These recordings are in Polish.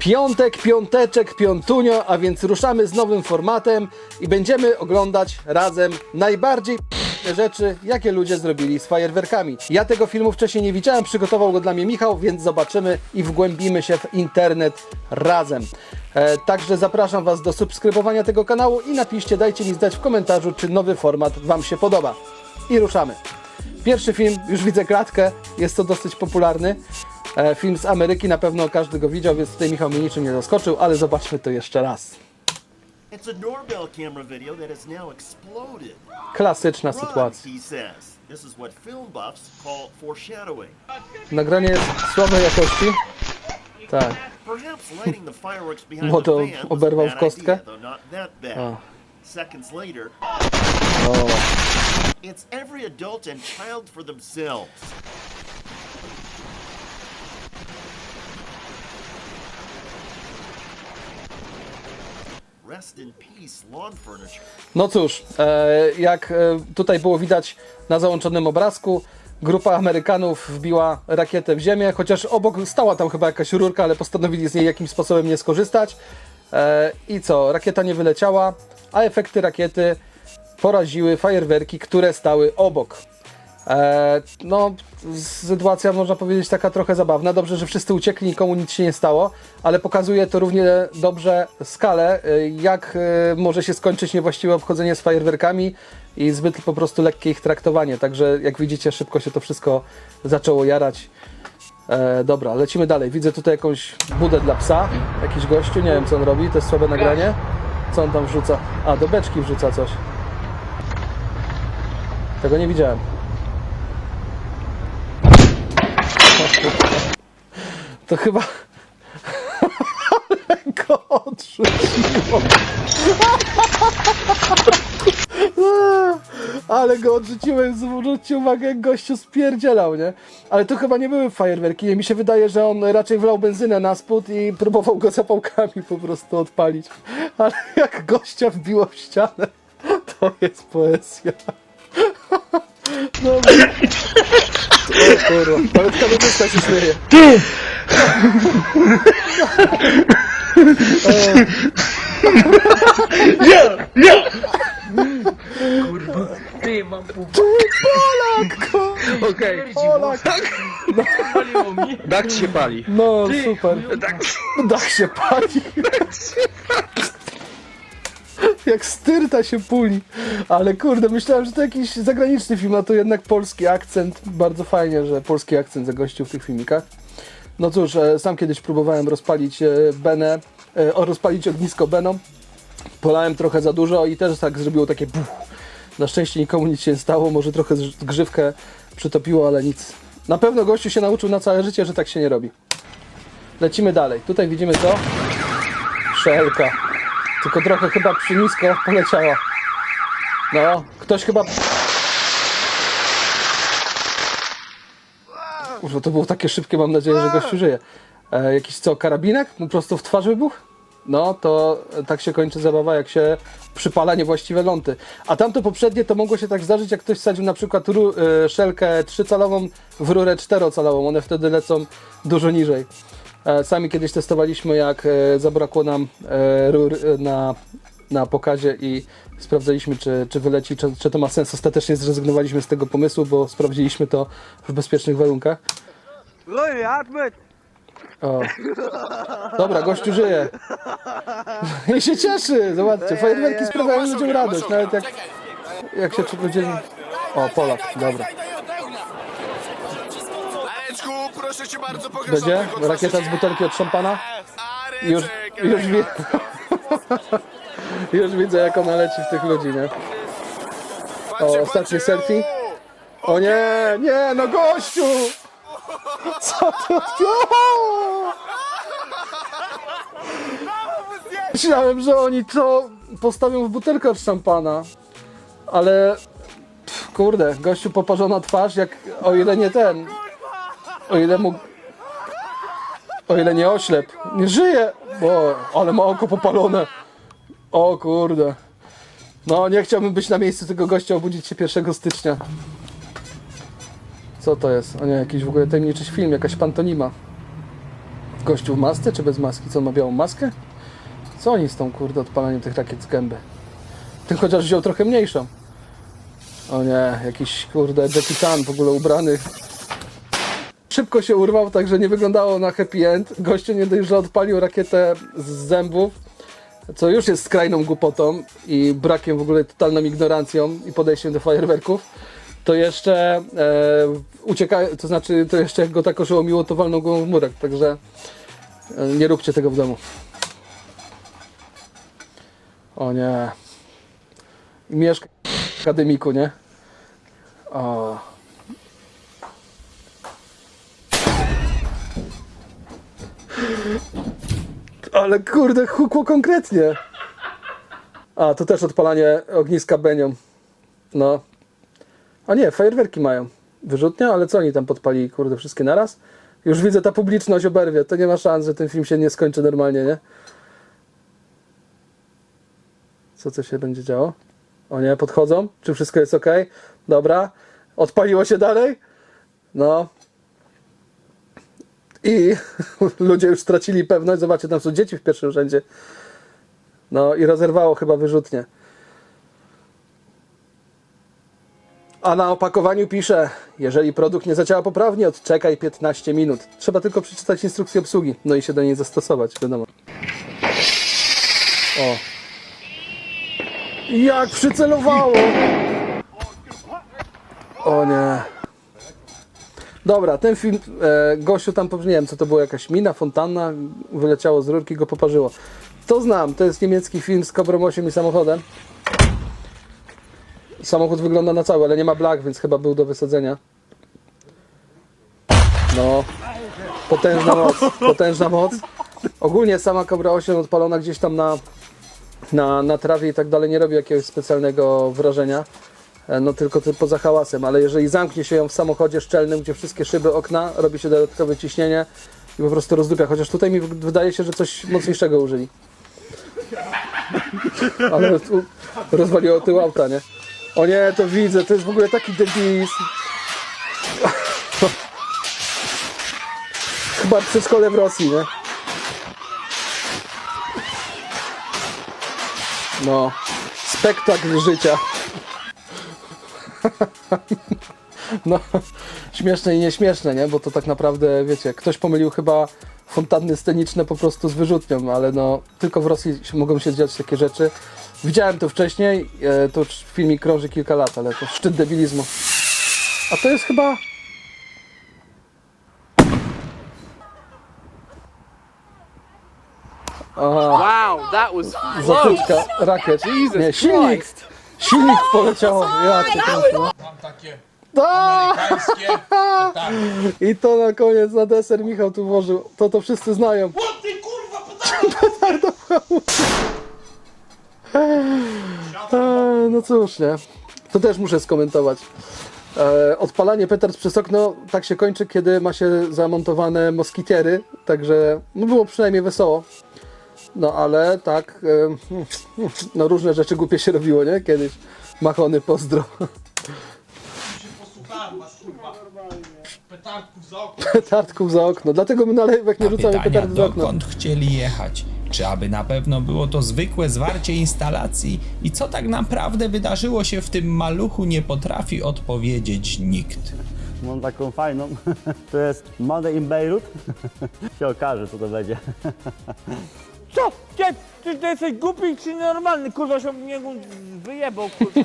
Piątek, piąteczek, piątunio, a więc ruszamy z nowym formatem i będziemy oglądać razem najbardziej rzeczy, jakie ludzie zrobili z fajerwerkami. Ja tego filmu wcześniej nie widziałem, przygotował go dla mnie Michał, więc zobaczymy i wgłębimy się w internet razem. E, także zapraszam Was do subskrybowania tego kanału i napiszcie, dajcie mi znać w komentarzu, czy nowy format Wam się podoba. I ruszamy. Pierwszy film, już widzę klatkę, jest to dosyć popularny. E, film z Ameryki, na pewno każdy go widział, więc tutaj Michał mnie niczym nie zaskoczył, ale zobaczmy to jeszcze raz. Klasyczna sytuacja. Nagranie jest słabej jakości. Tak. Bo to oberwał w kostkę? later, O, No cóż, e, jak e, tutaj było widać na załączonym obrazku, grupa Amerykanów wbiła rakietę w ziemię, chociaż obok stała tam chyba jakaś rurka, ale postanowili z niej jakimś sposobem nie skorzystać. E, I co? Rakieta nie wyleciała, a efekty rakiety poraziły fajerwerki, które stały obok. E, no, sytuacja można powiedzieć taka trochę zabawna. Dobrze, że wszyscy uciekli, nikomu nic się nie stało, ale pokazuje to równie dobrze skalę, e, jak e, może się skończyć niewłaściwe obchodzenie z fajerwerkami i zbyt po prostu lekkie ich traktowanie. Także jak widzicie, szybko się to wszystko zaczęło jarać. E, dobra, lecimy dalej. Widzę tutaj jakąś budę dla psa. Jakiś gościu, nie wiem co on robi, to jest słabe nagranie. Co on tam wrzuca? A, do beczki wrzuca coś. Tego nie widziałem. To chyba... Ale go odrzuciło. Ale go odrzuciłem, zwróćcie uwagę, jak gościu spierdzielał, nie? Ale to chyba nie były fajerwerki. Mi się wydaje, że on raczej wlał benzynę na spód i próbował go zapałkami po prostu odpalić. Ale jak gościa wbiło w ścianę, to jest poezja. Dobra. Kurwa, nawet kamerzysta się śmieje. Ty, mam pół... Polak! ko- Okej, Polak! Paliło ci się pali. No Ty, super. Tak. Dach się pali. Jak styrta się puli. Ale kurde, myślałem, że to jakiś zagraniczny film, a to jednak polski akcent. Bardzo fajnie, że polski akcent zagościł w tych filmikach. No cóż, e, sam kiedyś próbowałem rozpalić e, Benę, e, rozpalić ognisko Beną. Polałem trochę za dużo i też tak zrobiło takie buch. Na szczęście nikomu nic się nie stało, może trochę grzywkę przytopiło, ale nic. Na pewno gościu się nauczył na całe życie, że tak się nie robi. Lecimy dalej. Tutaj widzimy co? Szelka. Tylko trochę chyba przy nisko poleciała. No, ktoś chyba... Kurwa, to było takie szybkie, mam nadzieję, że gościu żyje. E, jakiś co, karabinek? Po prostu w twarz wybuch? No, to tak się kończy zabawa, jak się przypala niewłaściwe ląty. A tamto poprzednie to mogło się tak zdarzyć, jak ktoś wsadził na przykład ru, e, szelkę 3-calową w rurę 4-calową. One wtedy lecą dużo niżej. E, Sami kiedyś testowaliśmy, jak e, zabrakło nam e, rur na, na pokazie i sprawdzaliśmy, czy, czy wyleci, czy, czy to ma sens. Ostatecznie zrezygnowaliśmy z tego pomysłu, bo sprawdziliśmy to w bezpiecznych warunkach. O. Dobra, gościu żyje. I się cieszy. Zobaczcie, fajerwerki sprawiają ludziom radość, nawet jak, jak się ludzie... O, Polak, dobra. Proszę cię bardzo, Będzie? Rakieta z butelki od szampana? Już, Areczek, już, wi- już widzę, jak ona leci w tych ludzi, nie? O, ostatnie selfie. O nie, nie, no gościu! Co ty odpiął? Myślałem, że oni to postawią w butelkę od szampana, ale pff, kurde, gościu poparzona twarz, jak o ile nie ten, o ile mógł, o ile nie oślep, nie żyje, bo ale ma oko popalone. O kurde. No, nie chciałbym być na miejscu tego gościa, obudzić się 1 stycznia. Co to jest? O nie, jakiś w ogóle tajemniczy film, jakaś pantonima. Gościu w masce czy bez maski? Co on ma białą maskę? Co oni z tą kurde odpalaniem tych rakiet z gęby? Ten chociaż wziął trochę mniejszą. O nie, jakiś kurde Jackie Chan w ogóle ubrany. Szybko się urwał, także nie wyglądało na happy end. Gościu nie dość, że odpalił rakietę z zębów, co już jest skrajną głupotą i brakiem w ogóle totalną ignorancją i podejściem do fajerwerków, to jeszcze e, ucieka, to znaczy to jeszcze jak go tak oszołomiło, to walnął go w murek, także e, nie róbcie tego w domu. O nie. Mieszka akademiku, nie? O. Ale kurde, hukło konkretnie. A, to też odpalanie ogniska benią. No. A nie, fajerwerki mają. Wyrzutnia, ale co oni tam podpali, kurde, wszystkie naraz? Już widzę, ta publiczność oberwie. To nie ma szans, że ten film się nie skończy normalnie, nie? Co co się będzie działo? O nie, podchodzą? Czy wszystko jest ok? Dobra. Odpaliło się dalej? No. I ludzie już stracili pewność. Zobaczcie, tam są dzieci w pierwszym rzędzie. No i rozerwało chyba wyrzutnie. A na opakowaniu pisze, jeżeli produkt nie zadziała poprawnie, odczekaj 15 minut. Trzeba tylko przeczytać instrukcję obsługi, no i się do niej zastosować, wiadomo. O. Jak przycelowało! O nie. Dobra, ten film, e, gościu tam, nie wiem co to było, jakaś mina, fontanna, wyleciało z rurki, go poparzyło. To znam, to jest niemiecki film z Kobrą 8 i samochodem. Samochód wygląda na cały, ale nie ma blach, więc chyba był do wysadzenia. No. Potężna moc, potężna moc. Ogólnie sama Cobra 8 odpalona gdzieś tam na, na, na trawie i tak dalej nie robi jakiegoś specjalnego wrażenia. E, No tylko ty- poza hałasem, ale jeżeli zamknie się ją w samochodzie szczelnym, gdzie wszystkie szyby, okna, robi się dodatkowe ciśnienie i po prostu rozdupia. Chociaż tutaj mi wydaje się, że coś mocniejszego użyli. Ale tu rozwaliło tył auta, nie? O nie, to widzę, to jest w ogóle taki debilizm. Chyba przedszkole w Rosji, nie? No, spektakl życia. No, śmieszne i nieśmieszne, nie? Bo to tak naprawdę, wiecie, ktoś pomylił chyba fontanny sceniczne po prostu z wyrzutnią, ale no, tylko w Rosji mogą się dziać takie rzeczy. Widziałem to wcześniej, e, to filmik krąży kilka lat, ale to szczyt debilizmu. A to jest chyba... Aha, Wow, that was zatyczka, rakiet. Nie, silnik! Silnik poleciało. Ja cię kręcę, no. Mam takie A! amerykańskie. Tak. I to na koniec, na deser Michał tu włożył. To to wszyscy znają. O ty kurwa, E, no cóż, nie. To też muszę skomentować. E, odpalanie petard przez okno tak się kończy, kiedy ma się zamontowane moskitiery, także no było przynajmniej wesoło. No ale tak, no różne rzeczy głupie się robiło, nie? Kiedyś. Machony pozdro. Petardków za okno. Petardków za okno. Dlatego my na lejwach nie rzucamy Pytania, petard za okno. dokąd chcieli jechać? Czy aby na pewno było to zwykłe zwarcie instalacji? I co tak naprawdę wydarzyło się w tym maluchu nie potrafi odpowiedzieć nikt. Mam taką fajną. To jest Monday in Beirut. się okaże, co to będzie. Co? Ty, ty, ty jesteś głupi czy normalny? Kurwa się mnie wyjebał, kurwa.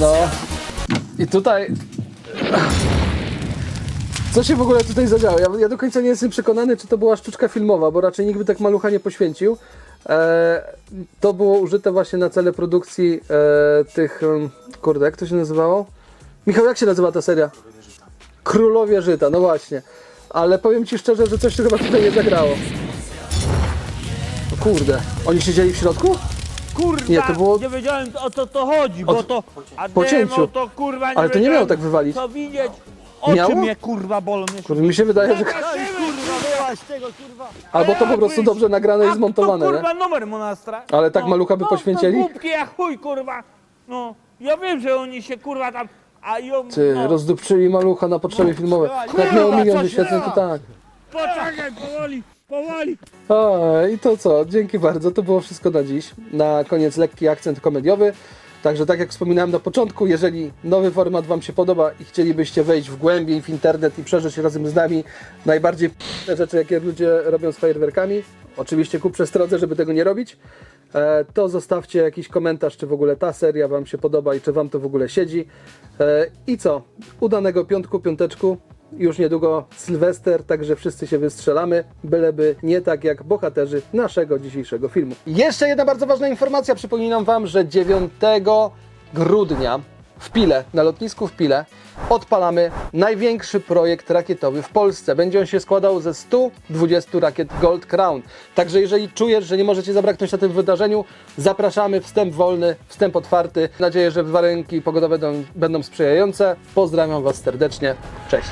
No. I tutaj. Co się w ogóle tutaj zadziało? Ja, ja do końca nie jestem przekonany, czy to była sztuczka filmowa, bo raczej nikt by tak malucha nie poświęcił. E, to było użyte właśnie na cele produkcji e, tych. em, Kurde, jak to się nazywało? Michał, jak się nazywa ta seria? Królowie Żyta, no właśnie. Ale powiem ci szczerze, że coś tu chyba tutaj nie zagrało. Kurde, oni siedzieli w środku? Kurwa, Nie, to było- nie wiedziałem o co to chodzi, bo Od- to... A po cięciu. demo to kurwa nie Ale to nie wiedziałem, miało tak wywalić. Co widzieć? Oczy Miało? mnie kurwa bolą. Kurde, mi się wydaje, że. Albo to po prostu dobrze nagrane i zmontowane, to nie? kurwa numer monastra. Ale tak malucha by no, poświęcili? No głupkie jak chuj kurwa. No, ja wiem, że oni się kurwa tam... A ją, Ty, no, rozdupczyli malucha na potrzeby filmowe. Jak miał milion wyświetleń, to tak. Poczekaj, powoli, powoli. O, I to co? Dzięki bardzo. To było wszystko na dziś. Na koniec lekki akcent komediowy. Także tak jak wspominałem na początku, jeżeli nowy format Wam się podoba i chcielibyście wejść w głębiej w internet i przeżyć razem z nami najbardziej te rzeczy, jakie ludzie robią z fajerwerkami, oczywiście ku przestrodze, żeby tego nie robić, e, to zostawcie jakiś komentarz, czy w ogóle ta seria Wam się podoba i czy Wam to w ogóle siedzi. E, I co? Udanego piątku, piąteczku. Już niedługo Sylwester, także wszyscy się wystrzelamy, byleby nie tak jak bohaterzy naszego dzisiejszego filmu. Jeszcze jedna bardzo ważna informacja. Przypominam Wam, że 9 grudnia w Pile, na lotnisku w Pile, odpalamy największy projekt rakietowy w Polsce. Będzie on się składał ze 120 rakiet Gold Crown. Także jeżeli czujesz, że nie możecie zabraknąć na tym wydarzeniu, zapraszamy. Wstęp wolny, wstęp otwarty. Nadzieję, że warunki pogodowe będą, będą sprzyjające. Pozdrawiam Was serdecznie. Cześć.